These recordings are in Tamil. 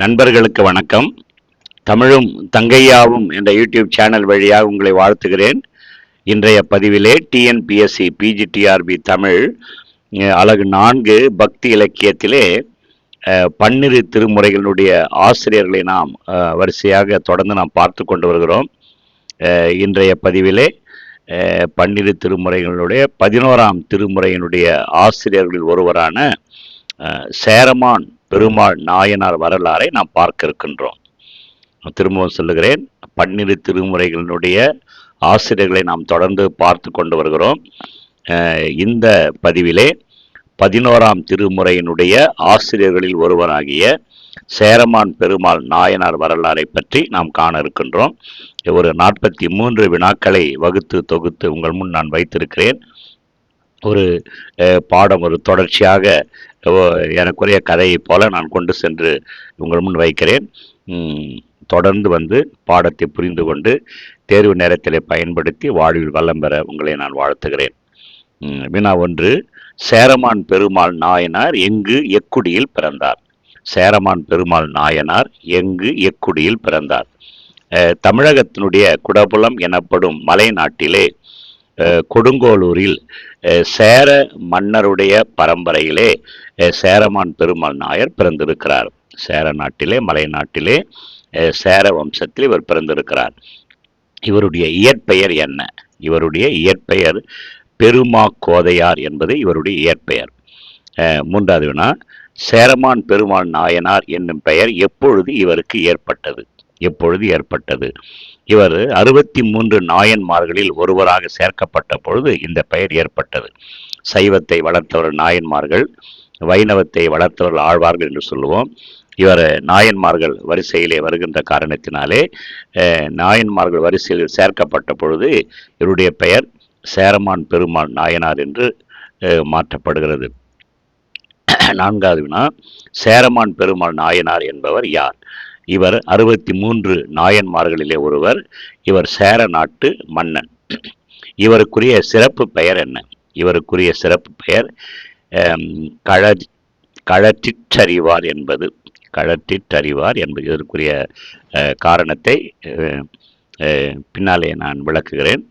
நண்பர்களுக்கு வணக்கம். தமிழும் தங்கையாவும் என்ற யூடியூப் சேனல் வழியாக உங்களை வாழ்த்துகிறேன். இன்றைய பதிவிலே டிஎன்பிஎஸ்சி பிஜிடிஆர்பி தமிழ் அழகு நான்கு பக்தி இலக்கியத்திலே பன்னிரு திருமுறைகளுடைய ஆசிரியர்களை நாம் வரிசையாக தொடர்ந்து நாம் பார்த்து கொண்டு வருகிறோம். இன்றைய பதிவிலே பன்னிரு திருமுறைகளுடைய பதினோராம் திருமுறையினுடைய ஆசிரியர்களில் ஒருவரான சேரமான் பெருமாள் நாயனார் வரலாறை நாம் பார்க்க இருக்கின்றோம் திரும்பவும் சொல்லுகிறேன் பன்னிரு திருமுறைகளினுடைய ஆசிரியர்களை நாம் தொடர்ந்து பார்த்து கொண்டு வருகிறோம். இந்த பதிவிலே பதினோராம் திருமுறையினுடைய ஆசிரியர்களில் ஒருவராகிய சேரமான் பெருமாள் நாயனார் வரலாறை பற்றி நாம் காண இருக்கின்றோம் ஒரு நாற்பத்தி மூன்று வினாக்களை வகுத்து தொகுத்து உங்கள் முன் நான் வைத்திருக்கிறேன். ஒரு பாடம் ஒரு தொடர்ச்சியாக எனக்குரிய கதையை போல நான் கொண்டு சென்று உங்கள் முன் வைக்கிறேன். தொடர்ந்து வந்து பாடத்தை புரிந்து கொண்டு தேர்வு நேரத்திலே பயன்படுத்தி வாழ்வில் வல்லம் பெற உங்களை நான் வாழ்த்துகிறேன். வினா ஒன்று. சேரமான் பெருமாள் நாயனார் எங்கு எக்குடியில் பிறந்தார்? சேரமான் பெருமாள் நாயனார் எங்கு எக்குடியில் பிறந்தார்? தமிழகத்தினுடைய குடபுலம் எனப்படும் மலை நாட்டிலே கொடுங்கோளூரில் சேர மன்னருடைய பரம்பரையிலே சேரமான் பெருமாள் நாயர் பிறந்திருக்கிறார். சேர நாட்டிலே மலை நாட்டிலே சேர வம்சத்தில் இவர் பிறந்திருக்கிறார். இவருடைய இயற்பெயர் என்ன? இவருடைய இயற்பெயர் பெருமா கோதையார் என்பது இவருடைய இயற்பெயர். மூன்றாவது வினா சேரமான் பெருமாள் நாயனார் என்னும் பெயர் எப்பொழுது இவருக்கு ஏற்பட்டது? எப்பொழுது ஏற்பட்டது? இவர் அறுபத்தி மூன்று நாயன்மார்களில் ஒருவராக சேர்க்கப்பட்ட பொழுது இந்த பெயர் ஏற்பட்டது. சைவத்தை வளர்த்தவர் நாயன்மார்கள் வைணவத்தை வளர்த்தவர்கள் ஆழ்வார்கள் என்று சொல்லுவோம். இவர் நாயன்மார்கள் வரிசையிலே வருகின்ற காரணத்தினாலே நாயன்மார்கள் வரிசையில் சேர்க்கப்பட்ட பொழுது இவருடைய பெயர் சேரமான் பெருமாள் நாயனார் என்று மாற்றப்படுகிறது. நான்காவது வினா சேரமான் பெருமாள் நாயனார் என்பவர் யார்? இவர் அறுபத்தி மூன்று நாயன்மார்களிலே ஒருவர் இவர் சேர நாட்டு மன்னன். இவருக்குரிய சிறப்பு பெயர் என்ன? இவருக்குரிய சிறப்பு பெயர் கழ கழற்றிற்றறிவார் என்பது. கழற்றிற்றறிவார் என்பது இதற்குரிய காரணத்தை பின்னாலே நான் விளக்குகிறேன்.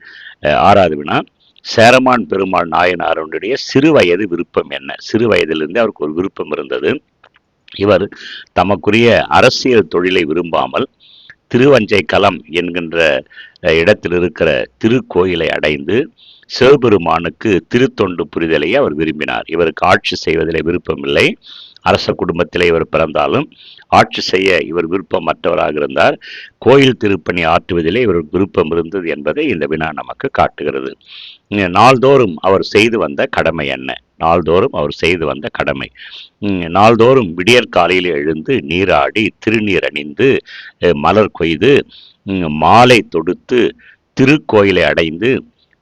ஆறாவது வினா சேரமான் பெருமாள் நாயனாருடைய சிறு வயது விருப்பம் என்ன? சிறு வயதிலிருந்து அவருக்கு ஒரு விருப்பம் இருந்தது. இவர் தமக்குரிய அரசியல் தொழிலை விரும்பாமல் திருவஞ்சை களம் என்கின்ற இடத்தில் இருக்கிற திருக்கோயிலை அடைந்து சிவபெருமானுக்கு திருத்தொண்டு புரிதலையே அவர் விரும்பினார். இவருக்கு ஆட்சி செய்வதிலே விருப்பமில்லை. அரச குடும்பத்திலே இவர் பிறந்தாலும் ஆட்சி செய்ய இவர் விருப்பமற்றவராக இருந்தார். கோயில் திருப்பணி ஆற்றுவதிலே இவருக்கு விருப்பம் இருந்தது என்பதை இந்த வினா நமக்கு காட்டுகிறது. நாள்தோறும் அவர் செய்து வந்த கடமை என்ன? நாள்தோறும் அவர் செய்து வந்த கடமை. நாள்தோறும் விடியற்காலையில் எழுந்து நீராடி திருநீர் அணிந்து மலர் கொய்து மாலை தொடுத்து திருக்கோயிலை அடைந்து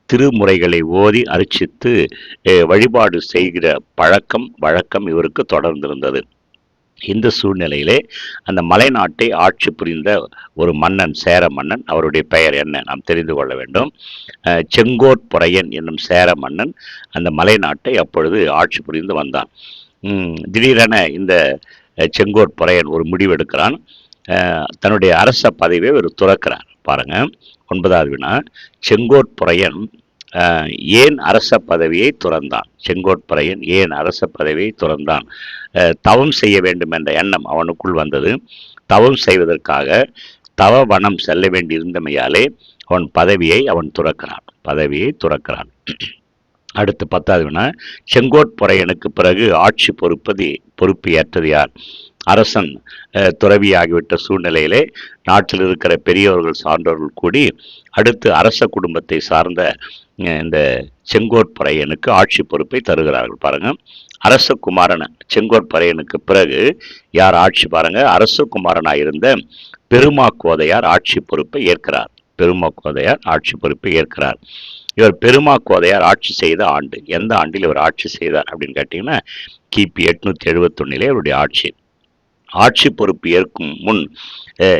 திருமுறைகளை ஓதி அர்ச்சித்து வழிபாடு செய்கிற பழக்கம் வழக்கம் இவருக்கு தொடர்ந்திருந்தது. இந்த சூழ்நிலையிலே அந்த மலைநாட்டை ஆட்சி புரிந்த ஒரு மன்னன் சேர மன்னன். அவருடைய பெயர் என்ன நாம் தெரிந்து கொள்ள வேண்டும். அஹ், செங்கோற்புறையன் என்னும் சேர மன்னன் அந்த மலைநாட்டை அப்பொழுது ஆட்சி புரிந்து வந்தான். திடீரென இந்த அஹ், செங்கோற்புறையன் ஒரு முடிவெடுக்கிறான். தன்னுடைய அரச பதவியை ஒரு துறக்கிறார். பாருங்கள் ஒன்பதாவது வினா செங்கோற்புறையன் ஏன் அரச பதவியை துறந்தான்? செங்கோட்பறையன் ஏன் அரச பதவியை துறந்தான்? தவம் செய்ய வேண்டும் என்ற எண்ணம் அவனுக்குள் வந்தது. தவம் செய்வதற்காக தவ வனம் செல்ல வேண்டியிருந்தமையாலே அவன் பதவியை அவன் துறக்கிறான். பதவியை துறக்கிறான். அடுத்து பத்தாவதுனா செங்கோட்புறையனுக்கு பிறகு ஆட்சி பொறுப்பது பொறுப்பு ஏற்றது யார்? அரசன் துறவியாகிவிட்ட சூழ்நிலையிலே நாட்டில் இருக்கிற பெரியவர்கள் சான்றோர்கள் கூடி அடுத்து அரச குடும்பத்தை சார்ந்த இந்த செங்கோற்பறையனுக்கு ஆட்சி பொறுப்பை தருகிறார்கள். பாருங்கள் அரச குமாரன் செங்கோற்பறையனுக்கு பிறகு யார் ஆட்சி பாருங்கள் அரச குமாரனாக இருந்த பெருமா கோதையார் ஆட்சி பொறுப்பை ஏற்கிறார். பெருமா கோதையார் ஆட்சி பொறுப்பை ஏற்கிறார். இவர் பெருமா கோதையார் ஆட்சி செய்த ஆண்டு எந்த ஆண்டில் இவர் ஆட்சி செய்தார் அப்படின்னு கேட்டிங்கன்னா கிபி எட்நூத்தி எழுபத்தொன்னிலே இவருடைய ஆட்சி. ஆட்சி பொறுப்பு ஏற்கும் முன்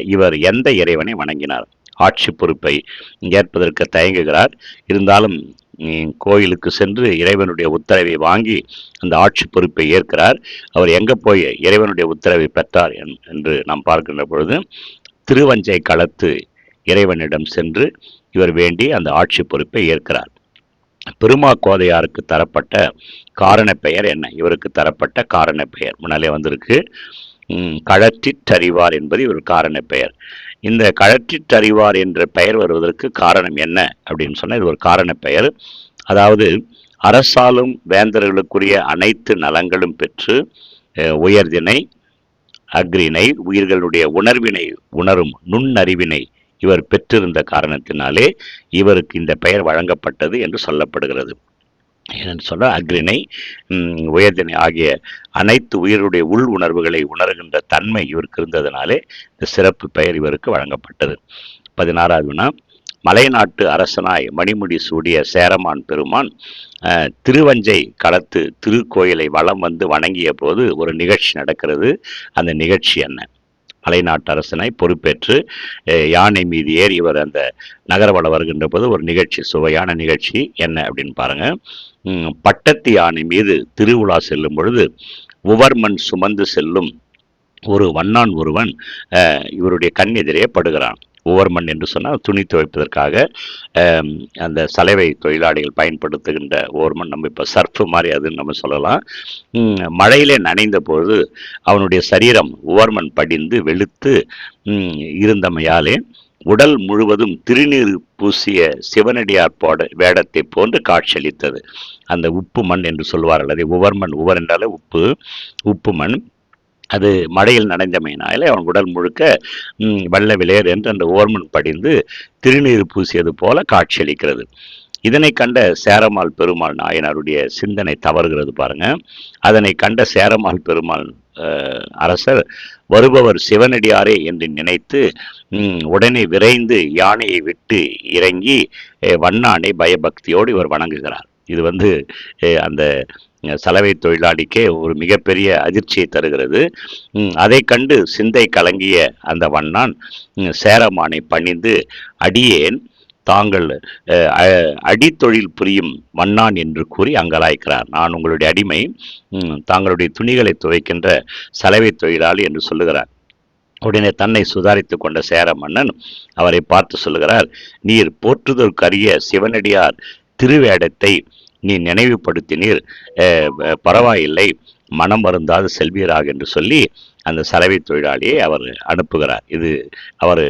இவர் எந்த இறைவனை வணங்கினார்? ஆட்சி பொறுப்பை ஏற்பதற்கு தயங்குகிறார். இருந்தாலும் கோயிலுக்கு சென்று இறைவனுடைய உத்தரவை வாங்கி அந்த ஆட்சி பொறுப்பை ஏற்கிறார். அவர் எங்கே போய் இறைவனுடைய உத்தரவை பெற்றார் என்- என்று நாம் பார்க்கின்ற பொழுது திருவஞ்சை களத்து இறைவனிடம் சென்று இவர் வேண்டி அந்த ஆட்சி பொறுப்பை ஏற்கிறார். பெருமா கோதையாருக்கு தரப்பட்ட காரண பெயர் என்ன? இவருக்கு தரப்பட்ட காரண பெயர் முன்னாலே வந்திருக்கு. கழற்றிற்றறிவார் என்பது இவர் காரண பெயர். இந்த கழற்றிற்றறிவார் என்ற பெயர் வருவதற்கு காரணம் என்ன அப்படின்னு சொன்னால் இது ஒரு காரண பெயர். அதாவது அரசாலும் வேந்தர்களுக்குரிய அனைத்து நலங்களும் பெற்று உயர்தினை அக்ரினை உயிர்களுடைய உணர்வினை உணரும் நுண்ணறிவினை இவர் பெற்றிருந்த காரணத்தினாலே இவருக்கு இந்த பெயர் வழங்கப்பட்டது என்று சொல்லப்படுகிறது. என்னென்னு சொன்னால் அக்ரிணை உயர்தினை ஆகிய அனைத்து உயிருடைய உள் உணர்வுகளை உணர்கின்ற தன்மை இவருக்கு இருந்ததுனாலே இந்த சிறப்பு பெயர் இவருக்கு வழங்கப்பட்டது. பதினாறாவதுனா மலைநாட்டு அரசனாய் மணிமுடி சூடிய சேரமான் பெருமான் திருவஞ்சை களத்து திருக்கோயிலை வளம் வந்து வணங்கிய போது ஒரு நிகழ்ச்சி நடக்கிறது. அந்த நிகழ்ச்சி என்ன? மலைநாட்டு அரசனாய் பொறுப்பேற்று யானை மீது ஏறி இவர் அந்த நகரவளம் வருகின்ற போது ஒரு நிகழ்ச்சி சுவையான நிகழ்ச்சி என்ன அப்படின்னு பாருங்கள் பட்டத்து யானை மீது திருவிழா செல்லும் பொழுது உவர்மன் சுமந்து செல்லும் ஒரு வண்ணான் ஒருவன் இவருடைய கண் எதிரே படுகிறான். உவர்மன் என்று சொன்னால் துணி துவைப்பதற்காக அந்த சலவை தொழிலாளிகள் பயன்படுத்துகின்ற ஓவர்மன் நம்ம இப்போ சர்ஃப் மாதிரி அதுன்னு நம்ம சொல்லலாம். மழையிலே நனைந்த பொழுது அவனுடைய சரீரம் உவர்மன் படிந்து வெளுத்து இருந்தமையாலே உடல் முழுவதும் திருநீர் பூசிய சிவனடியார் போட வேடத்தை போன்று காட்சியளித்தது. அந்த உப்பு மண் என்று சொல்வார்கள். அதை உவர்மண் உவர் என்றாலே உப்பு. உப்பு மண். அது மழையில் நனைந்தமையினாலே அவன் உடல் முழுக்க வெள்ள விளையர் என்று அந்த ஓர்மன் படிந்து திருநீர் பூசியது போல காட்சியளிக்கிறது. இதனை கண்ட சேரமால் பெருமாள் நாயனாருடைய சிந்தனை தவறுகிறது பாருங்க. அதனை கண்ட சேரமால் பெருமாள் அரசர் வருபவர் சிவனடியாரே என்று நினைத்து உடனே விரைந்து யானையை விட்டு இறங்கி வண்ணானை பயபக்தியோடு இவர் வணங்குகிறார். இது வந்து அந்த சலவை தொழிலாளிக்கே ஒரு மிகப்பெரிய அதிர்ச்சியை தருகிறது. அதை கண்டு சிந்தை கலங்கிய அந்த வண்ணான் சேரமானை பணிந்து அடியேன் தாங்கள் அடித்தொழில் புரியும் மன்னான் என்று கூறி அங்கலாய்க்கிறார். நான் உங்களுடைய அடிமை தாங்களுடைய துணிகளை துவைக்கின்ற சலவை தொழிலாளி என்று சொல்லுகிறார். உடனே தன்னை சுதாரித்து கொண்ட சேர மன்னன் அவரை பார்த்து சொல்லுகிறார் நீர் போற்றுதற்கரிய சிவனடியார் திருவேடத்தை நீ நினைவுபடுத்தினீர். அஹ், பரவாயில்லை. மனம் வருந்தாது செல்வீராக என்று சொல்லி அந்த சலவை தொழிலாளியை அவர் அனுப்புகிறார். இது அவர்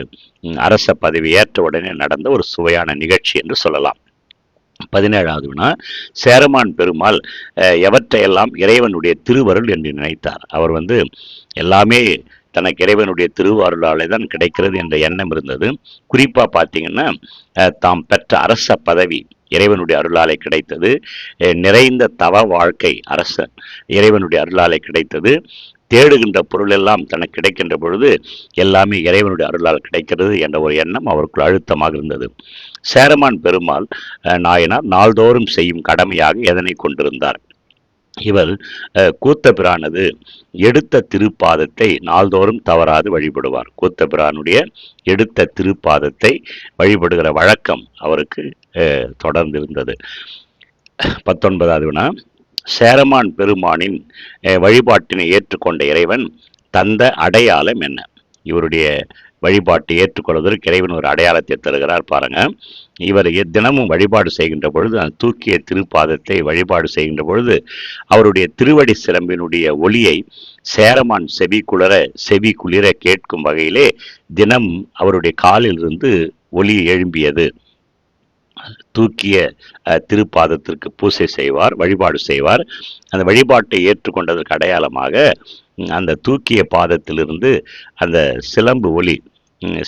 அரச பதவி ஏற்ற உடனே நடந்த ஒரு சுவையான நிகழ்ச்சி என்று சொல்லலாம். பதினேழாவது வினா சேரமான் பெருமாள் எவற்றையெல்லாம் இறைவனுடைய திருவருள் என்று நினைத்தார்? அவர் வந்து எல்லாமே தனக்கு இறைவனுடைய திருவாரூராலே தான் கிடைக்கிறது என்ற எண்ணம் இருந்தது. குறிப்பாக பார்த்தீங்கன்னா தாம் பெற்ற அரச பதவி இறைவனுடைய அருளாலே கிடைத்தது. நிறைந்த தவ வாழ்க்கை அரசன் இறைவனுடைய அருளாலே கிடைத்தது. தேடுகின்ற பொருள் எல்லாம் தனக்கு கிடைக்கின்ற பொழுது எல்லாமே இறைவனுடைய அருளால் கிடைக்கிறது என்ற ஒரு எண்ணம் அவருக்குள் அழுத்தமாக இருந்தது. சேரமான் பெருமாள் நாயனார் நாள்தோறும் செய்யும் கடமையாக எதனை கொண்டிருந்தார்? இவர் அஹ், கூத்த பிரானது எடுத்த திருப்பாதத்தை நாள்தோறும் தவறாது வழிபடுவார். கூத்த பிரானுடைய எடுத்த திருப்பாதத்தை வழிபடுகிற வழக்கம் அவருக்கு அஹ், தொடர்ந்து இருந்தது பத்தொன்பதாவது வினா சேரமான் பெருமானின் வழிபாட்டினை ஏற்றுக்கொண்ட இறைவன் தந்த அடையாளம் என்ன? இவருடைய வழிபாட்டை ஏற்றுக்கொள்வதற்கு இறைவன் ஒரு அடையாளத்தை தருகிறார் பாருங்க. இவர் தினமும் வழிபாடு செய்கின்ற பொழுது அந்த தூக்கிய திருப்பாதத்தை வழிபாடு செய்கின்ற பொழுது அவருடைய திருவடி சிலம்பினுடைய ஒளியை சேரமான் செவி குளிர செவி குளிர கேட்கும் வகையிலே தினம் அவருடைய காலிலிருந்து ஒளி எழும்பியது. தூக்கிய திருப்பாதத்திற்கு பூசை செய்வார் வழிபாடு செய்வார். அந்த வழிபாட்டை ஏற்றுக்கொண்டதற்கு அடையாளமாக அந்த தூக்கிய பாதத்திலிருந்து அந்த சிலம்பு ஒளி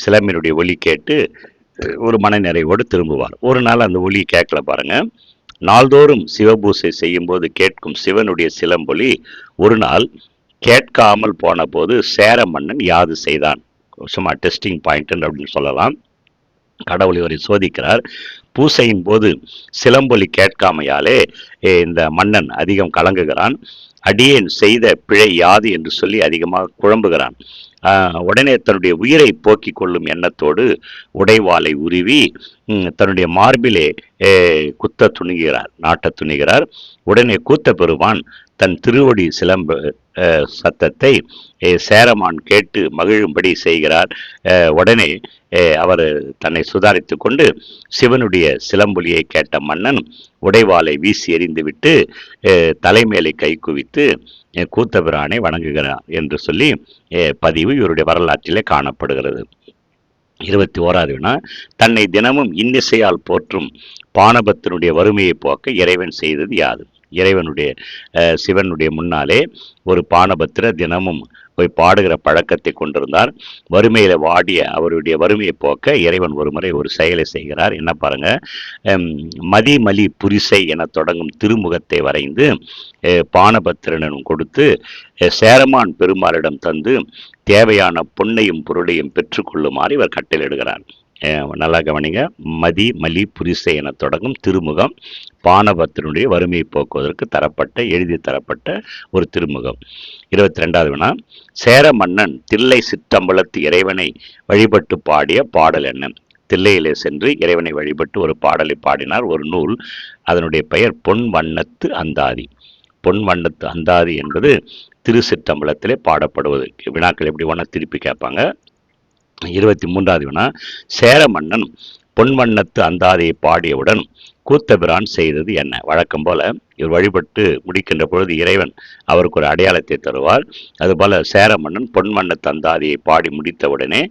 சிலம்பினுடைய ஒலி கேட்டு ஒரு மனநிறைவோடு திரும்புவார். ஒரு நாள் அந்த ஒலி கேட்கல பாருங்க. நாள்தோறும் சிவபூசை செய்யும்போது கேட்கும் சிவனுடைய சிலம்பொலி ஒரு நாள் கேட்காமல் போன போது சேர மன்னன் யாது செய்தான். சும்மா டெஸ்டிங் பாயிண்ட் அப்படின்னு சொல்லலாம். கடவுள் இவரை சோதிக்கிறார். பூசையின் போது சிலம்பொலி கேட்காமையாலே இந்த மன்னன் அதிகம் கலங்குகிறான். அடியேன் செய்த பிழை யாது? என்று சொல்லி அதிகமாக குழம்புகிறான். உடனே தன்னுடைய உயிரை போக்கி கொள்ளும் எண்ணத்தோடு உடைவாளை உருவி தன்னுடைய மார்பிலே குத்த துணிகிறார் நாட்ட துணிகிறார். உடனே கூத்த பெருமான் தன் திருவடி சிலம்பு சத்தத்தை சேரமான் கேட்டு மகிழும்படி செய்கிறார். உடனே அவர் தன்னை சுதாரித்து கொண்டு சிவனுடைய சிலம்பொலியை கேட்ட மன்னன் உடைவாளை வீசி எறிந்துவிட்டு தலைமேலை கை குவித்து கூத்தபிரானை வணங்குகிறார் என்று சொல்லி பதிவு இவருடைய வரலாற்றிலே காணப்படுகிறது. இருபத்தி ஓராது வினா தன்னை தினமும் இன்னிசையால் போற்றும் பானபத்தினுடைய வறுமையை போக்க இறைவன் செய்தது யாது? இறைவனுடைய சிவனுடைய முன்னாலே ஒரு பானபத்திர தினமும் போய் பாடுகிற பழக்கத்தை கொண்டிருந்தார். வறுமையில் வாடிய அவருடைய வறுமையை போக்க இறைவன் ஒரு முறை ஒரு செயலை செய்கிறார். என்ன பாருங்க மதிமலி புரிசை என தொடங்கும் திருமுகத்தை வரைந்து பானபத்திரனும் கொடுத்து சேரமான் பெருமாளிடம் தந்து தேவையான பொன்னையும் பொருளையும் பெற்றுக்கொள்ளுமாறு இவர் கட்டளையிடுகிறார். நல்லா கவனிங்க. மதி மலி புரிசை என தொடங்கும் திருமுகம் பானபத்தினுடைய வறுமையை போக்குவதற்கு தரப்பட்ட எழுதி தரப்பட்ட ஒரு திருமுகம். இருபத்தி ரெண்டாவது வினா சேர மன்னன் தில்லை சிற்றம்பலத்து இறைவனை வழிபட்டு பாடிய பாடல் என்ன? தில்லையிலே சென்று இறைவனை வழிபட்டு ஒரு பாடலை பாடினார். ஒரு நூல் அதனுடைய பெயர் பொன் வண்ணத்து அந்தாதி. பொன் வண்ணத்து அந்தாதி என்பது திருச்சிற்றம்பலத்திலே பாடப்படுவது. வினாக்கள் எப்படி ஒன்றா திருப்பி கேட்பாங்க. இருபத்தி மூன்றாவது வினா சேர மன்னன் பொன்வண்ணத்து அந்தாதியை பாடியவுடன் கூத்தபிரான் செய்தது என்ன? வழக்கம் போல இவர் வழிபட்டு முடிக்கின்ற பொழுது இறைவன் அவருக்கு ஒரு அடையாளத்தை தருவார். அதுபோல சேர மன்னன் பொன்வண்ண அந்தாதியை பாடி முடித்தவுடனே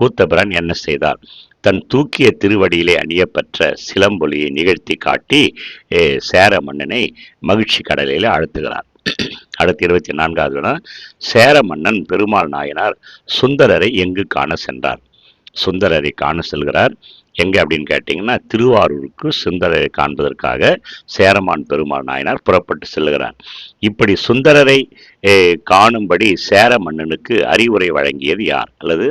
கூத்தபிரான் என்ன செய்தார்? தன் தூக்கிய திருவடியிலே அணியப்பெற்ற சிலம்பொலியை நிகழ்த்தி காட்டி சேர மன்னனை மகிழ்ச்சி கடலிலே அழுத்துகிறார் அடுத்து இருபத்தி நான்காவது வினா சேர மன்னன் பெருமாள் நாயனார் சுந்தரரை எங்கு காண சென்றார்? சுந்தரரை காண செல்கிறார். எங்கே அப்படின்னு கேட்டிங்கன்னா திருவாரூருக்கு சுந்தரரை காண்பதற்காக சேரமான் பெருமாள் நாயனார் புறப்பட்டு செல்கிறார். இப்படி சுந்தரரை காணும்படி சேர மன்னனுக்கு அறிவுரை வழங்கியது யார்? அல்லது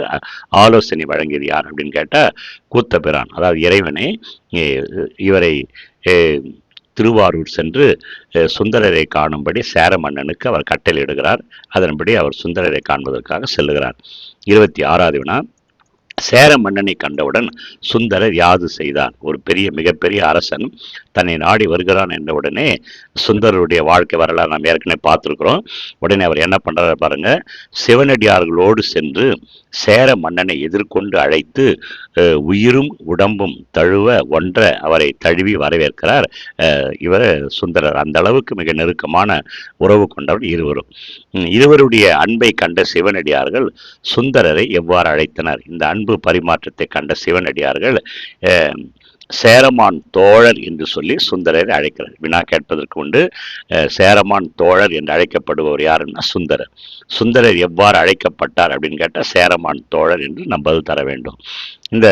ஆலோசனை வழங்கியது யார் அப்படின்னு கேட்டால் கூத்தபிரான் அதாவது இறைவனே இவரை திருவாரூர் சென்று சுந்தரரை காணும்படி சேர மன்னனுக்கு அவர் கட்டளையிடுகிறார். அதன்படி அவர் சுந்தரரை காண்பதற்காக செல்லுகிறார். இருபத்தி ஆறாவது வினா. சேர மன்னனை கண்டவுடன் சுந்தரர் யாது செய்தான். ஒரு பெரிய மிகப்பெரிய அரசன் தன்னை நாடி வருகிறான் என்ற உடனே சுந்தரருடைய வாழ்க்கை வரலாறு நாம் ஏற்கனவே பார்த்துருக்குறோம். உடனே அவர் என்ன பண்ணுறாரு பாருங்க சிவனடியார்களோடு சென்று சேர மன்னனை எதிர்கொண்டு அழைத்து உயிரும் உடம்பும் தழுவ ஒன்ற அவரை தழுவி வரவேற்கிறார். அஹ், இவர் சுந்தரர். அந்த அளவுக்கு மிக நெருக்கமான உறவு கொண்டவர் இருவரும். இருவருடைய அன்பை கண்ட சிவனடியார்கள் சுந்தரரை எவ்வாறு அழைத்தனர்? இந்த அன்பு பரிமாற்றத்தை கண்ட சிவனடியார்கள் சேரமான் தோழர் என்று சொல்லி சுந்தரரை அழைக்கிறார். வினா கேட்பதற்கு உண்டு. சேரமான் தோழர் என்று அழைக்கப்படுபவர் யாருன்னா சுந்தரர். சுந்தரர் எவ்வாறு அழைக்கப்பட்டார் அப்படின்னு கேட்டால் சேரமான் தோழர் என்று நம்ம பதில் தர வேண்டும். இந்த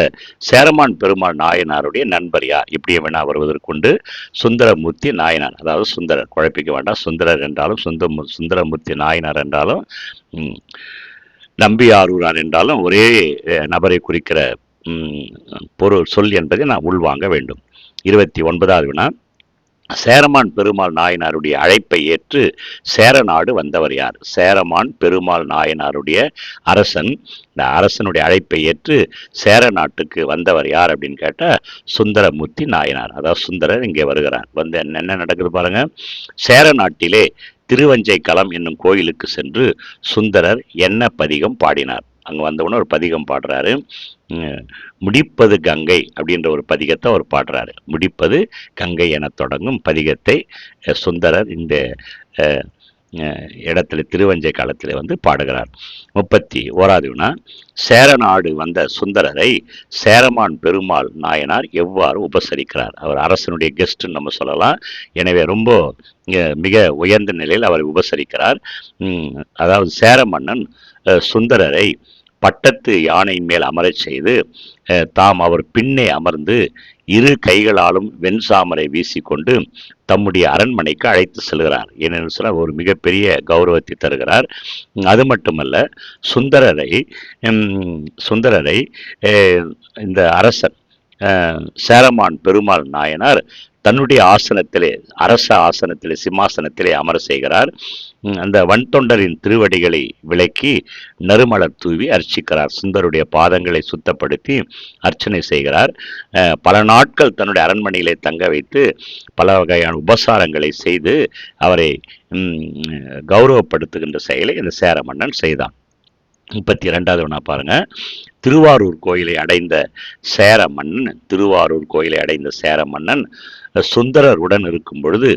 சேரமான் பெருமாள் நாயனாருடைய நண்பர் யார்? இப்படியே வினா வருவதற்குண்டு சுந்தரமூர்த்தி நாயனார். அதாவது சுந்தரர் குழப்பிக்க வேண்டாம். சுந்தரர் என்றாலும் சுந்தர சுந்தரமூர்த்தி நாயனார் என்றாலும் நம்பியாரூரார் என்றாலும் ஒரே நபரை குறிக்கிற பொருள் சொல் என்பதை நான் உள்வாங்க வேண்டும். இருபத்தி ஒன்பதாவது வினா. சேரமான் பெருமாள் நாயனாருடைய அழைப்பை ஏற்று சேர நாடு வந்தவர் யார்? சேரமான் பெருமாள் நாயனாருடைய அரசன். இந்த அரசனுடைய அழைப்பை ஏற்று சேர நாட்டுக்கு வந்தவர் யார் அப்படின்னு கேட்டால் சுந்தரமூர்த்தி நாயனார். அதாவது சுந்தரர் இங்கே வருகிறார். வந்து என்ன என்ன நடக்குது பாருங்க. சேர நாட்டிலே திருவஞ்சைக்களம் என்னும் கோயிலுக்கு சென்று சுந்தரர் என்ன பதிகம் பாடினார். அங்கே வந்தவுடனே ஒரு பதிகம் பாடுறாரு. முடிப்பது கங்கை அப்படின்ற ஒரு பதிகத்தை அவர் பாடுறாரு. முடிப்பது கங்கை என தொடங்கும் பதிகத்தை சுந்தரர் இந்த இடத்துல திருவஞ்சை காலத்தில் வந்து பாடுகிறார். முப்பத்தி ஓராது வினா சேரநாடு வந்த சுந்தரரை சேரமான் பெருமாள் நாயனார் எவ்வாறு உபசரிக்கிறார்? அவர் அரசனுடைய கெஸ்ட்டுன்னு நம்ம சொல்லலாம். எனவே ரொம்ப மிக உயர்ந்த நிலையில் அவரை உபசரிக்கிறார். அதாவது சேர மன்னன் சுந்தரரை பட்டத்து யானை மேல் அமரச் செய்து தாம் அவர் பின்னே அமர்ந்து இரு கைகளாலும் வெண்சாமரை வீசிக்கொண்டு தம்முடைய அரண்மனைக்கு அழைத்து செல்கிறார். ஏனென்று சொன்னால் ஒரு மிகப்பெரிய கௌரவத்தை தருகிறார். அது மட்டுமல்ல சுந்தரரை சுந்தரரை இந்த அரசன் சேரமான் பெருமாள் நாயனார் தன்னுடைய ஆசனத்திலே அரச ஆசனத்திலே சிம்மாசனத்திலே அமர செய்கிறார். அந்த வன்தொண்டரின் திருவடிகளை விளக்கி நறுமலர் தூவி அர்ச்சிக்கிறார். சுந்தருடைய பாதங்களை சுத்தப்படுத்தி அர்ச்சனை செய்கிறார். பல நாட்கள் தன்னுடைய அரண்மனையிலே தங்க வைத்து பல வகையான உபசாரங்களை செய்து அவரை கௌரவப்படுத்துகின்ற செயலை இந்த சேர மன்னன் செய்தான். முப்பத்தி இரண்டாவது ஒன்றா பாருங்க. திருவாரூர் கோயிலை அடைந்த சேர மன்னன் திருவாரூர் கோயிலை அடைந்த சேர மன்னன் சுந்தரருடன் இருக்கும் பொழுது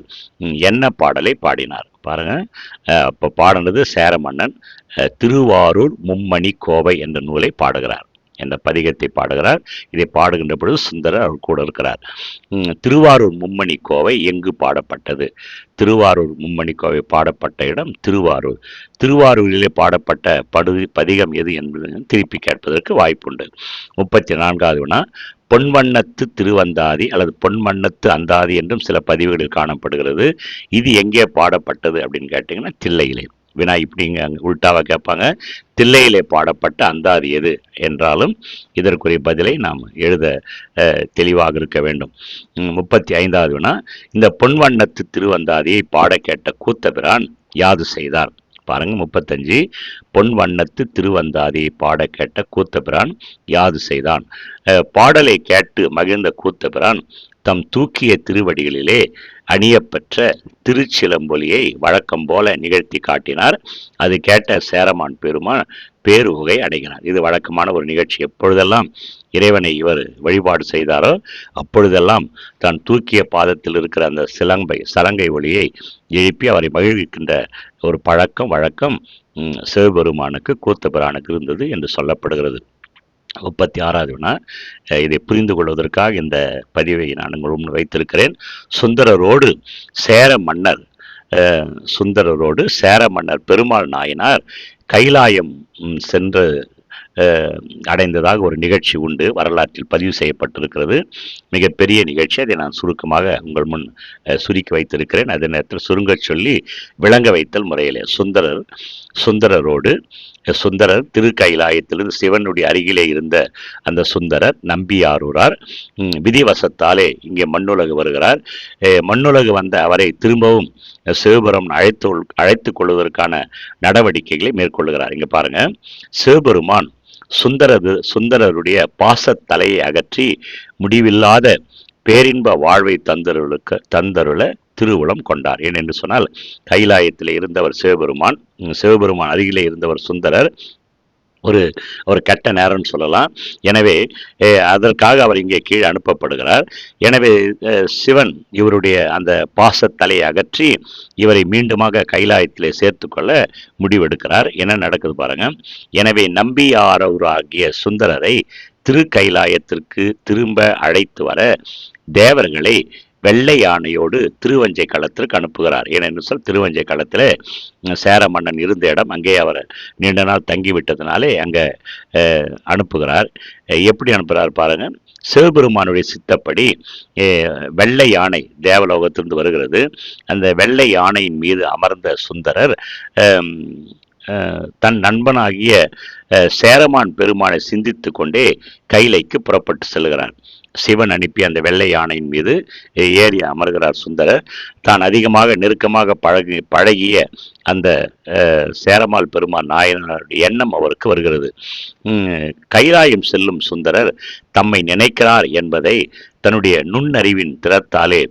என்ன பாடலை பாடினார்? பாருங்க. அப்போ பாடினது சேர மன்னன் திருவாரூர் மும்மணி கோவை என்ற நூலை பாடுகிறார். என்ற பதிகத்தை பாடுகிறார். இதை பாடுகின்ற பொழுது சுந்தரர் அவர் கூட இருக்கிறார். திருவாரூர் மும்மணி கோவை எங்கு பாடப்பட்டது? திருவாரூர் மும்மணி கோவை பாடப்பட்ட இடம் திருவாரூர். திருவாரூரிலே பாடப்பட்ட படுதி பதிகம் எது என்பது திருப்பி கேட்பதற்கு வாய்ப்புண்டு. முப்பத்தி நான்காவது வினா பொன்வண்ணத்து திருவந்தாதி அல்லது பொன்வண்ணத்து அந்தாதி என்றும் சில பதிவுகளில் காணப்படுகிறது. இது எங்கே பாடப்பட்டது அப்படின்னு கேட்டிங்கன்னா தில்லையிலே. வினா இப்படிங்க அங்கே கேட்பாங்க. தில்லையிலே பாடப்பட்ட அந்தாதி எது என்றாலும் இதற்குரிய பதிலை நாம் எழுத தெளிவாக இருக்க வேண்டும். முப்பத்தி ஐந்தாவது வினா இந்த பொன்வண்ணத்து திருவந்தாதியை பாட கேட்ட கூத்தபிரான் யாது செய்தார்? பாருங்க முப்பத்தஞ்சு. பொன் வண்ணத்து திருவந்தாதி பாட கேட்ட கூத்தபிரான் யாது செய்தான். பாடலை கேட்டு மகிழ்ந்த கூத்தபிரான் தம் தூக்கிய திருவடிகளிலே அணியப்பெற்ற திருச்சிலம்பொலியை வழக்கம் போல நிகழ்த்தி காட்டினார். அது கேட்ட சேரமான் பெருமான் பேருகை அடைகிறார். இது வழக்கமான ஒரு நிகழ்ச்சி. எப்பொழுதெல்லாம் இறைவனை இவர் வழிபாடு செய்தாரோ அப்பொழுதெல்லாம் தான் தூக்கிய பாதத்தில் இருக்கிற அந்த சிலம்பை சலங்கை ஒளியை எழுப்பி அவரை மகிழ்விக்கின்ற ஒரு பழக்கம் வழக்கம் சிவபெருமானுக்கு கூத்தபிரானுக்கு இருந்தது என்று சொல்லப்படுகிறது. முப்பத்தி ஆறாவது வினா இதை புரிந்து கொள்வதற்காக இந்த பதிவை நான் உங்கள் முன் வைத்திருக்கிறேன். சுந்தரரோடு சேர மன்னர் சுந்தரரோடு சேர மன்னர் பெருமாள் நாயனார் கைலாயம் சென்று அடைந்ததாக ஒரு நிகழ்ச்சி உண்டு. வரலாற்றில் பதிவு செய்யப்பட்டிருக்கிறது. மிகப்பெரிய நிகழ்ச்சி. அதை நான் சுருக்கமாக உங்கள் முன் சுருக்கி வைத்திருக்கிறேன். அதே நேரத்தில் சுருங்கச் சொல்லி விளங்க வைத்தல் முறையிலே சுந்தரர் சுந்தரரோடு சுந்தரர் திருக்கைலாயத்திலிருந்து சிவனுடைய அருகிலே இருந்த அந்த சுந்தரர் நம்பியாரூரார். விதிவசத்தாலே இங்கே மண்ணுலகு வருகிறார். மண்ணுலகு வந்த அவரை திரும்பவும் சிவபெருமன் அழைத்து அழைத்து கொள்வதற்கான நடவடிக்கைகளை மேற்கொள்கிறார். இங்கே பாருங்க. சிவபெருமான் சுந்தரது சுந்தரருடைய பாசத்தலையை அகற்றி முடிவில்லாத பேரின்ப வாழ்வை தந்தருளுக்கு தந்தருள திருவுளம் கொண்டார். ஏனென்று சொன்னால் கைலாயத்தில் இருந்தவர் சிவபெருமான் உம், சிவபெருமான் அருகிலே இருந்தவர் சுந்தரர் ஒரு ஒரு கெட்ட நேரம்னு சொல்லலாம். எனவே அதற்காக அவர் இங்கே கீழே அனுப்பப்படுகிறார். எனவே சிவன் இவருடைய அந்த பாசத்தலையை அகற்றி இவரை மீண்டுமாக கைலாயத்திலே சேர்த்துக்கொள்ள முடிவெடுக்கிறார். என்ன நடக்குது பாருங்க. எனவே நம்பியாரவராகிய சுந்தரரை திரு கைலாயத்திற்கு திரும்ப அழைத்து வர தேவர்களை வெள்ளை யானையோடு திருவஞ்சை களத்திற்கு அனுப்புகிறார். ஏனென்று சொல் திருவஞ்சை களத்தில் சேர மன்னன் இருந்த இடம் அங்கே அவர் நீண்ட நாள் தங்கிவிட்டதுனாலே அங்கே அனுப்புகிறார். எப்படி அனுப்புகிறார் பாருங்கள் சிவபெருமானுடைய சித்தப்படி வெள்ளை யானை தேவலோகத்திலிருந்து வருகிறது. அந்த வெள்ளை யானையின் மீது அமர்ந்த சுந்தரர் தன் நண்பனாகிய சேரமான் பெருமானை சிந்தித்து கொண்டே கைலைக்கு புறப்பட்டு செல்கிறார். சிவன் அனுப்பி அந்த வெள்ளை யானையின் மீது ஏறி அமர்கிறார் சுந்தரர். தான் அதிகமாக நெருக்கமாக பழகி பழகிய அந்த சேரமால் பெருமான் நாயனாருடைய எண்ணம் அவருக்கு வருகிறது. கைராயம் கைலாயம் செல்லும் சுந்தரர் தம்மை நினைக்கிறார் என்பதை தன்னுடைய நுண்ணறிவின் திறத்தாலே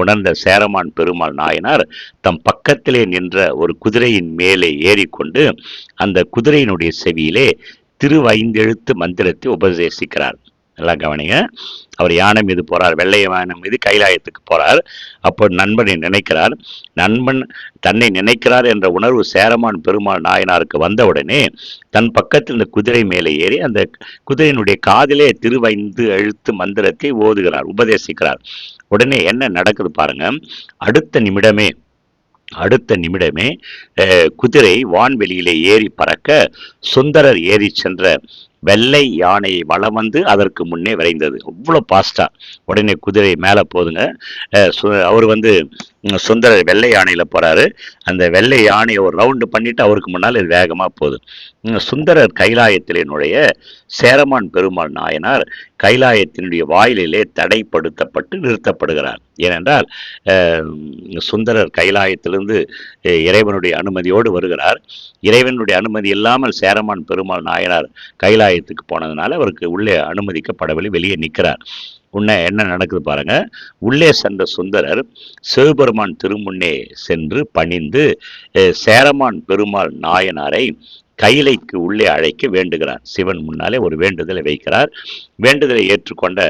உணர்ந்த சேரமான் பெருமாள் நாயனார் தம் பக்கத்திலே நின்ற ஒரு குதிரையின் மேலே ஏறிக்கொண்டு அந்த குதிரையினுடைய செவியிலே திருவைந்தெழுத்து மந்திரத்தை உபதேசிக்கிறார். நல்லா கவனிங்க. அவர் யானை மீது போகிறார் வெள்ளை யானை மீது கைலாயத்துக்கு போகிறார் அப்போ நண்பனை நினைக்கிறார். நண்பன் தன்னை நினைக்கிறார் என்ற உணர்வு சேரமான் பெருமாள் நாயனாருக்கு வந்தவுடனே தன் பக்கத்தில் இந்த குதிரை மேலே ஏறி அந்த குதிரையினுடைய காதிலே திருவைந்து எழுத்து மந்திரத்தை ஓதுகிறார் உபதேசிக்கிறார். உடனே என்ன நடக்குது பாருங்க. அடுத்த நிமிடமே அடுத்த நிமிடமே குதிரை வான்வெளியிலே ஏறி பறக்க சுந்தரர் ஏறி சென்ற வெள்ளை யானை வளம் வந்து அதற்கு முன்னே விரைந்தது. அவ்வளோ பாஸ்டா உடனே குதிரை மேலே போதுங்க. சு- அவர் வந்து சுந்தரர் வெள்ளை யானையில் போறாரு. அந்த வெள்ளை யானையை ஒரு ரவுண்டு பண்ணிட்டு அவருக்கு முன்னால் இது வேகமாக போகுது. சுந்தரர் கைலாயத்திலே நுழைய சேரமான் பெருமாள் நாயனார் கைலாயத்தினுடைய வாயிலிலே தடைப்படுத்தப்பட்டு நிறுத்தப்படுகிறார். ஏனென்றால் சுந்தரர் கைலாயத்திலிருந்து இறைவனுடைய அனுமதியோடு வருகிறார். இறைவனுடைய அனுமதி இல்லாமல் சேரமான் பெருமாள் நாயனார் கைலாயத்துக்கு போனதுனால அவருக்கு உள்ளே அனுமதிக்கப்படவில்லை வெளியே நிற்கிறார் உன்ன என்ன நடக்குது பாருங்க. உள்ளே சென்ற சுந்தரர் சிவபெருமான் திருமுன்னே சென்று பணிந்து சேரமான் பெருமாள் நாயனாரை கைலைக்கு உள்ளே அழைக்க வேண்டுகிறார். சிவன் முன்னாலே ஒரு வேண்டுதலை வைக்கிறார். வேண்டுதலை ஏற்றுக்கொண்ட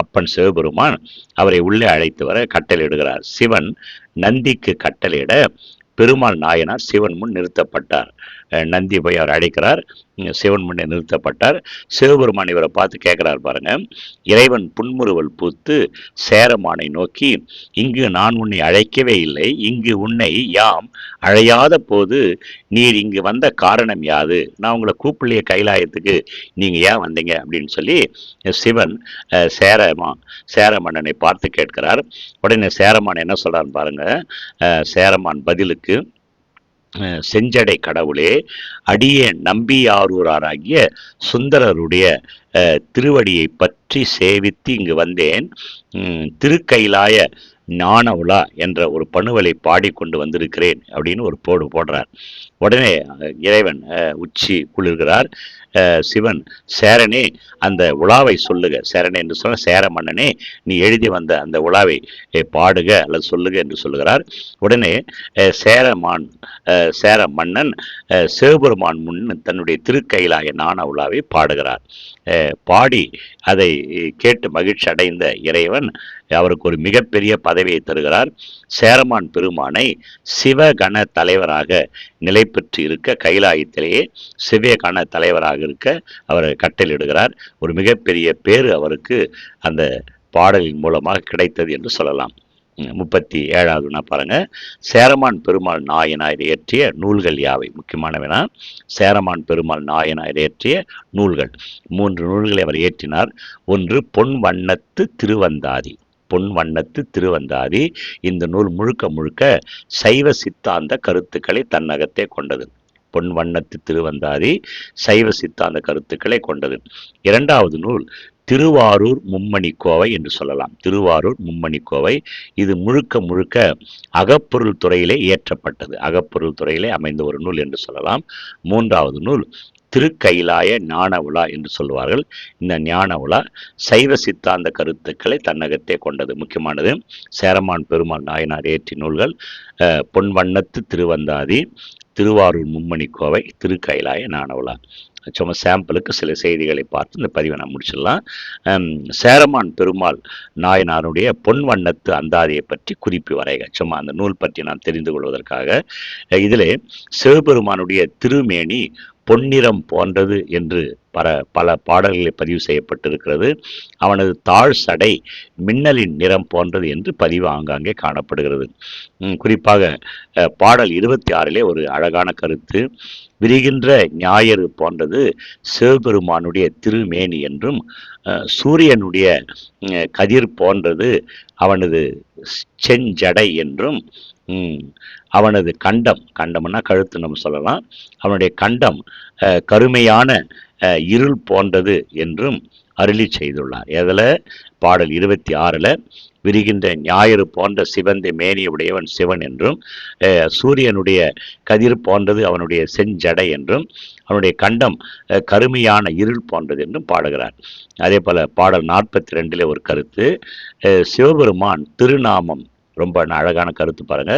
அப்பன் சிவபெருமான் அவரை உள்ளே அழைத்து வர கட்டளையிடுகிறார் சிவன் நந்திக்கு கட்டளையிட பெருமாள் நாயனார் சிவன் முன் நிறுத்தப்பட்டார். நந்தி போய் அவர் அழைக்கிறார். சிவன் முன்னே நிறுத்தப்பட்டார். சிவபெருமான் இவரை பார்த்து கேட்குறார் பாருங்க. இறைவன் புன்முறுவல் பூத்து சேரமானை நோக்கி இங்கு நான் உன்னை அழைக்கவே இல்லை. இங்கு உன்னை யாம் அழையாத போது நீர் இங்கு வந்த காரணம் யாது? நான் உங்களை கூப்பிடலையே கைலாயத்துக்கு. நீங்கள் ஏன் வந்தீங்க? அப்படின்னு சொல்லி சிவன் சேரமா சேரமன்னனை பார்த்து கேட்கிறார். உடனே சேரமான் என்ன சொல்கிறான்னு பாருங்கள் சேரமான் பதிலுக்கு செஞ்சடை கடவுளே அடியே நம்பியாரூராராகிய சுந்தரருடைய திருவடியை பற்றி சேவித்து இங்கு வந்தேன். திருக்கைலாய ஞானவுலா என்ற ஒரு பணுவலை பாடிக்கொண்டு வந்திருக்கிறேன் அப்படின்னு ஒரு போடு போடுறார். உடனே இறைவன் உச்சி குளிர்கிறார். சிவன் சேரனே அந்த உலாவை சொல்லுக. சேரனே என்று சொன்ன சேர மன்னனே நீ எழுதி வந்த அந்த உலாவை பாடுக அல்லது சொல்லுக என்று சொல்லுகிறார். உடனே சேரமான் சேர மன்னன் சிவபெருமான் முன் தன்னுடைய திருக்கைலாய நாண உலாவை பாடுகிறார். பாடி அதை கேட்டு மகிழ்ச்சி அடைந்த இறைவன் அவருக்கு ஒரு மிகப்பெரிய பதவியை தருகிறார். சேரமான் பெருமானை சிவகண தலைவராக நிலை பெற்று இருக்க கைலாயத்திலேயே சிவகண தலைவராக இருக்க அவர் கட்டளையிடுகிறார். ஒரு மிகப்பெரிய பேர் அவருக்கு அந்த பாடலின் மூலமாக கிடைத்தது என்று சொல்லலாம். முப்பத்தி ஏழாவதுனா பாருங்க. சேரமான் பெருமாள் நாயனார் இயற்றிய நூல்கள் யாவை? முக்கியமானவைனா சேரமான் பெருமாள் நாயனார் இயற்றிய நூல்கள். மூன்று நூல்களை அவர் இயற்றினார். ஒன்று பொன் வண்ணத்து திருவந்தாதி. பொன் வண்ணத்து திருவந்தாதி. இந்த நூல் முழுக்க முழுக்க சைவ சித்தாந்த கருத்துக்களை தன்னகத்தே கொண்டது. பொன் வண்ணத்து திருவந்தாதி சைவ சித்தாந்த கருத்துக்களை கொண்டது. இரண்டாவது நூல் திருவாரூர் மும்மணி கோவை என்று சொல்லலாம். திருவாரூர் மும்மணி கோவை. இது முழுக்க முழுக்க அகப்பொருள் துறையிலே இயற்றப்பட்டது. அகப்பொருள் துறையிலே அமைந்த ஒரு நூல் என்று சொல்லலாம். மூன்றாவது நூல் திருக்கைலாய ஞான உலா என்று சொல்வார்கள் இந்த ஞான உலா சைவ சித்தாந்த கருத்துக்களை தன்னகத்தே கொண்டது. முக்கியமானது சேரமான் பெருமாள் நாயனார் ஏற்றி நூல்கள் பொன்வண்ணத்து பொன் வண்ணத்து திருவந்தாதி திருவாரூர் மும்மணி கோவை திருக்கைலாய ஞானவுலா சும்மா சாம்பிளுக்கு சில செய்திகளை பார்த்து இந்த பதிவை நான் முடிச்சிடலாம். சேரமான் பெருமாள் நாயனாருடைய பொன் வண்ணத்து அந்தாதியை பற்றி குறிப்பு வரைக. சும்மா அந்த நூல் பற்றி நான் தெரிந்து கொள்வதற்காக இதில் இதிலே சிவபெருமானுடைய திருமேனி பொன்னிறம் போன்றது என்று பல பல பாடல்களில் பதிவு செய்யப்பட்டிருக்கிறது. அவனது தாழ் சடை மின்னலின் நிறம் போன்றது என்று பதிவு ஆங்காங்கே காணப்படுகிறது. குறிப்பாக பாடல் இருபத்தி ஆறிலே ஒரு அழகான கருத்து. விரிகின்ற ஞாயிறு போன்றது சிவபெருமானுடைய திருமேனி என்றும் சூரியனுடைய கதிர் போன்றது அவனது செஞ்சடை என்றும் அவனது கண்டம் கண்டம்னா கழுத்து நம்ம சொல்லலாம். அவனுடைய கண்டம் கருமையான இருள் போன்றது என்றும் அருளி செய்துள்ளார். எதில்? பாடல் இருபத்தி ஆறில் விரிகின்ற ஞாயிறு போன்ற சிவந்த மேனியுடையவன் சிவன் என்றும் சூரியனுடைய கதிர் போன்றது அவனுடைய செஞ்சடை என்றும் அவனுடைய கண்டம் கருமையான இருள் போன்றது என்றும் பாடுகிறார். அதே போல பாடல் நாற்பத்தி ரெண்டில் ஒரு கருத்து சிவபெருமான் திருநாமம் ரொம்ப அழகான கருத்து பாருங்க.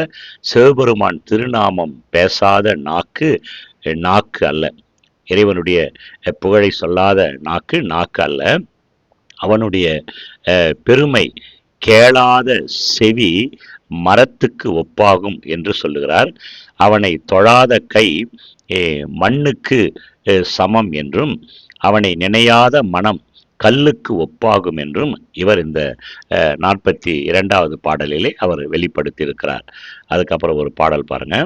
சிவபெருமான் திருநாமம் பேசாத நாக்கு நாக்கு அல்ல. இறைவனுடைய புகழை சொல்லாத நாக்கு நாக்கு அல்ல. அவனுடைய அஹ், பெருமை கேளாத செவி மரத்துக்கு ஒப்பாகும் என்று சொல்லுகிறார். அவனை தொழாத கை அஹ், மண்ணுக்கு அஹ், சமம் என்றும் அவனை நினையாத மனம் கல்லுக்கு ஒப்பாகும் என்றும் இவர் இந்த நாற்பத்தி இரண்டாவது பாடலிலே அவர் வெளிப்படுத்தியிருக்கிறார். அதுக்கப்புறம் ஒரு பாடல் பாருங்க.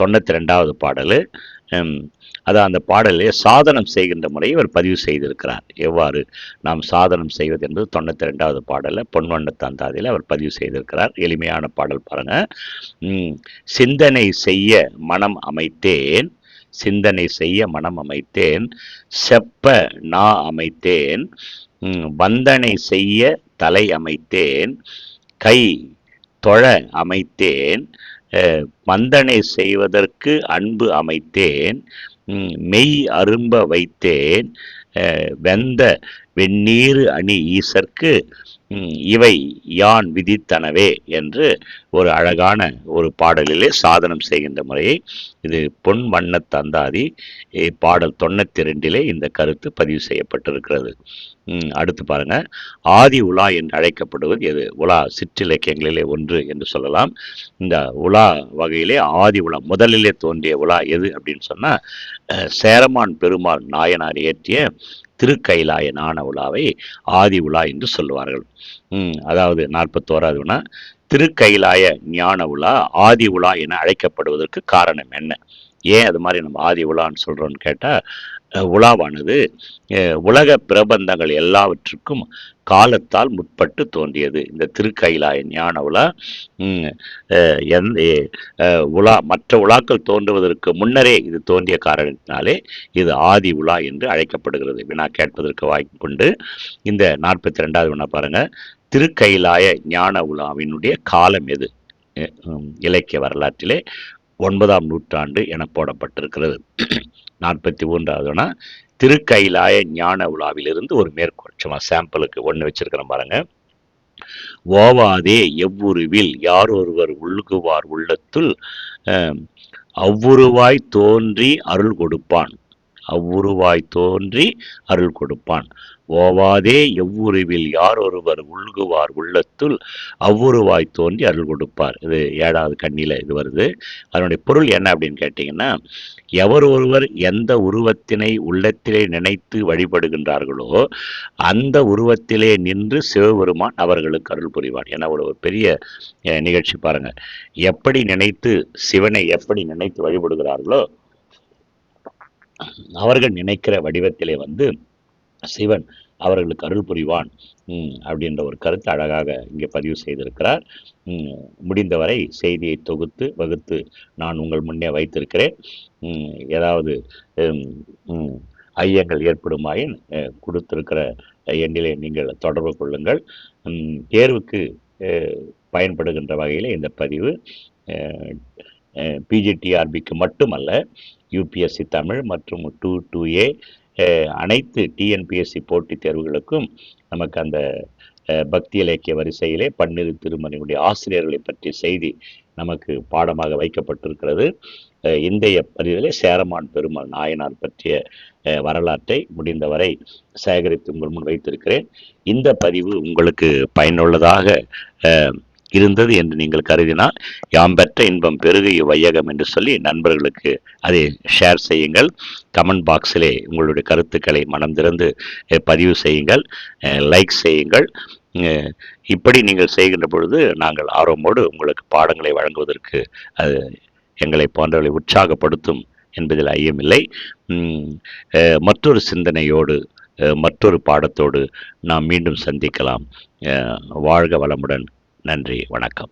தொண்ணூற்றி தொண்ணூத்தி ரெண்டாவது பாடல். அதான் அந்த பாடலே சாதனம் செய்கின்ற முறையை அவர் பதிவு செய்திருக்கிறார். எவ்வாறு நாம் சாதனம் செய்வது என்பது தொண்ணூற்றி ரெண்டாவது பாடலில் பொன்வண்ண தந்தாதியில் அவர் பதிவு செய்திருக்கிறார். எளிமையான பாடல் பாருங்க. சிந்தனை செய்ய மனம் அமைத்தேன். சிந்தனை செய்ய மனம் அமைத்தேன் செப்ப நா அமைத்தேன் வந்தனை செய்ய தலை அமைத்தேன் கை தொழ அமைத்தேன் வந்தனை செய்வதற்கு அன்பு அமைத்தேன் மெய் அரும்ப வைத்தேன் வெந்த வெந்நீர் அணி ஈசற்கு இவை யான் விதித்தனவே என்று ஒரு அழகான ஒரு பாடலிலே சாதனம் செய்கின்ற முறையை இது பொன் வண்ண தந்தாதி பாடல் தொண்ணூத்தி ரெண்டிலே இந்த கருத்து பதிவு செய்யப்பட்டிருக்கிறது. அடுத்து பாருங்க. ஆதி உலா என்று அழைக்கப்படுவது எது? உலா சிற்றிலக்கியங்களிலே ஒன்று என்று சொல்லலாம். இந்த உலா வகையிலே ஆதி உலா முதலிலே தோன்றிய உலா எது அப்படின்னு சொன்னா சேரமான் பெருமாள் நாயனார் இயற்றிய திருக்கைலாய நாண உலாவை ஆதி உலா என்று சொல்லுவார்கள். அதாவது நாற்பத்தோராவது வினா திருக்கைலாய ஞான உலா ஆதி உலா என அழைக்கப்படுவதற்கு காரணம் என்ன? ஏன் அது மாதிரி நம்ம ஆதி உலான்னு சொல்றோம்னு கேட்டால் உலாவானது உலக பிரபந்தங்கள் எல்லாவற்றுக்கும் காலத்தால் முற்பட்டு தோன்றியது. இந்த திருக்கைலாய ஞான உலா எந்த உலா மற்ற உலாக்கள் தோன்றுவதற்கு முன்னரே இது தோன்றிய காரணத்தினாலே இது ஆதி உலா என்று அழைக்கப்படுகிறது. வினா கேட்பதற்கு வாய்ப்பு கொண்டு இந்த நாற்பத்தி ரெண்டாவது வினா பாருங்கள் திருக்கைலாய ஞான உலாவினுடைய காலம் எது? இலக்கிய வரலாற்றிலே ஒன்பதாம் நூற்றாண்டு என போடப்பட்டிருக்கிறது. நாற்பத்தி மூன்றாவதுனா திருக்கைலாய ஞான விழாவிலிருந்து ஒரு மேற்கோள் சும்மா சாம்பிளுக்கு ஒன்று வச்சிருக்கிறேன் பாருங்க. ஓவாதே எவ்வுருவில் யார் ஒருவர் உள்ளுகுவார் உள்ளத்துள் அவ்வுருவாய் தோன்றி அருள் கொடுப்பான். அவ்வுருவாய் தோன்றி அருள் கொடுப்பான். ஓவாதே எவ்வுருவில் யார் ஒருவர் உள்குவார் உள்ளத்துள் அவ்வுருவாய் தோன்றி அருள் கொடுப்பார். இது ஏழாவது கண்ணியில் இது வருது. அதனுடைய பொருள் என்ன அப்படின்னு கேட்டிங்கன்னா எவர் ஒருவர் எந்த உருவத்தினை உள்ளத்திலே நினைத்து வழிபடுகின்றார்களோ அந்த உருவத்திலே நின்று சிவபெருமான் அவர்களுக்கு அருள் புரிவான் என ஒரு பெரிய நிகழ்ச்சி பாருங்க. எப்படி நினைத்து சிவனை எப்படி நினைத்து வழிபடுகிறார்களோ அவர்கள் நினைக்கிற வடிவத்திலே வந்து சிவன் அவர்களுக்கு அருள் புரிவான் அப்படின்ற ஒரு கருத்து அழகாக இங்கே பதிவு செய்திருக்கிறார். முடிந்தவரை செய்தியை தொகுத்து வகுத்து நான் உங்கள் முன்னே வைத்திருக்கிறேன். ஏதாவது ஐயங்கள் ஏற்படுமாயின் கொடுத்திருக்கிற எண்ணிலே நீங்கள் தொடர்பு கொள்ளுங்கள். தேர்வுக்கு பயன்படுகின்ற வகையில் இந்த பதிவு பிஜிடிஆர்பிக்கு மட்டுமல்ல யூபிஎஸ்சி தமிழ் மற்றும் டூ டூ ஏ அனைத்து டிஎன்பிஎஸ்சி போட்டித் தேர்வுகளுக்கும் நமக்கு அந்த பக்தி இலக்கிய வரிசையிலே பன்னிரு திருமணியுடைய ஆசிரியர்களை பற்றிய செய்தி நமக்கு பாடமாக வைக்கப்பட்டிருக்கிறது. இந்திய பதிவிலே சேரமான் பெருமாள் நாயனார் பற்றிய வரலாற்றை முடிந்தவரை சேகரித்து உங்கள் முன் வைத்திருக்கிறேன். இந்த பதிவு உங்களுக்கு பயனுள்ளதாக இருந்தது என்று நீங்கள் கருதினால் யாம் பெற்ற இன்பம் பெருகிய வையகம் என்று சொல்லி நண்பர்களுக்கு அதை ஷேர் செய்யுங்கள். கமெண்ட் பாக்ஸிலே உங்களுடைய கருத்துக்களை மனம் திறந்து பதிவு செய்யுங்கள். லைக் செய்யுங்கள். இப்படி நீங்கள் செய்கின்ற பொழுது நாங்கள் ஆர்வமோடு உங்களுக்கு பாடங்களை வழங்குவதற்கு அது எங்களை போன்றவர்களை உற்சாகப்படுத்தும் என்பதில் ஐயமில்லை மற்றொரு சிந்தனையோடு மற்றொரு பாடத்தோடு நாம் மீண்டும் சந்திக்கலாம். வாழ்க வளமுடன். நன்றி வணக்கம்.